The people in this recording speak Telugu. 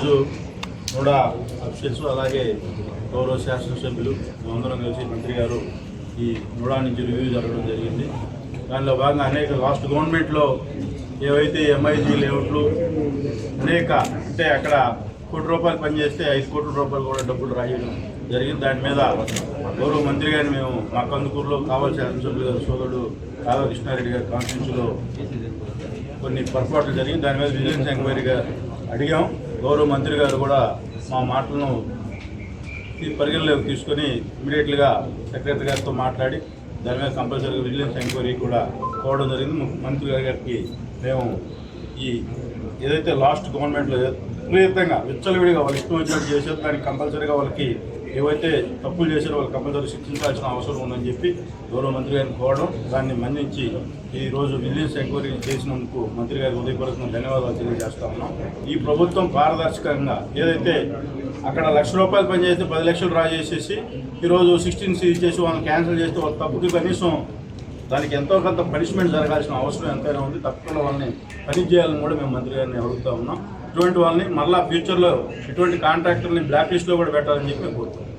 ఈరోజు కూడా అఫీషియల్స్ అలాగే గౌరవ శాసనసభ్యులు అందరం కలిసి మంత్రి గారు ఈ నూడా నుంచి రివ్యూ జరగడం జరిగింది. దానిలో భాగంగా అనేక లాస్ట్ గవర్నమెంట్లో ఏవైతే ఎంఐజీ లేఅవుట్లు అనేక అంటే అక్కడ కోటి రూపాయలు పనిచేస్తే ఐదు కోట్ల రూపాయలు కూడా డబ్బులు రాయడం జరిగింది. దాని మీద గౌరవ మంత్రి గారిని మేము మా కందుకూరులో కావాల్సిన శాసనసభ్యులు గారు సోదరుడు కాలువ కృష్ణారెడ్డి గారి కాన్స్టిట్యూన్సీలో కొన్ని పొరపాట్లు జరిగింది దాని మీద విజిలెన్స్ ఎంక్వైరీగా అడిగాం. గౌరవ మంత్రి గారు కూడా మా మాటలను ఈ పరిగణలోకి తీసుకొని ఇమీడియట్గా సెక్రటరీ గారితో మాట్లాడి దాని మీద కంపల్సరీగా విజిలెన్స్ ఎంక్వైరీ కూడా కోవడం జరిగింది. మంత్రి మంత్రి గారికి మేము ఈ ఏదైతే లాస్ట్ గవర్నమెంట్లో విపరీతంగా విచ్చలవిడిగా వాళ్ళు ఇష్టం వచ్చినట్టు చేశారు దానికి కంపల్సరీగా వాళ్ళకి ఏవైతే తప్పులు చేశారో వాళ్ళు కంపల్సరీ శిక్షించాల్సిన అవసరం ఉందని చెప్పి గౌరవ మంత్రి గారిని కోవడం దాన్ని మన్నించి ఈరోజు విజిలెన్స్ ఎంక్వైరీ చేసినందుకు మంత్రి గారికి ఉదయపూర్వకంగా ధన్యవాదాలు తెలియజేస్తా ఉన్నాం. ఈ ప్రభుత్వం పారదర్శకంగా ఏదైతే అక్కడ లక్ష రూపాయలు పని చేస్తే పది లక్షలు డ్రా చేసేసి ఈరోజు సిక్స్టీన్ సీజ్ చేసి వాళ్ళని క్యాన్సిల్ చేస్తే వాళ్ళ తప్పుకి కనీసం దానికి ఎంతో కొంత పనిష్మెంట్ జరగాల్సిన అవసరం ఎంతైనా ఉంది. తప్పకుండా వాళ్ళని పని చేయాలని కూడా మేము మంత్రి గారిని అడుగుతా ఉన్నాం. ఇటువంటి వాళ్ళని మళ్ళా ఫ్యూచర్లో ఇటువంటి కాంట్రాక్టర్ని బ్లాక్ లిస్ట్లో కూడా పెట్టాలని చెప్పి మేము కోరుతున్నాం.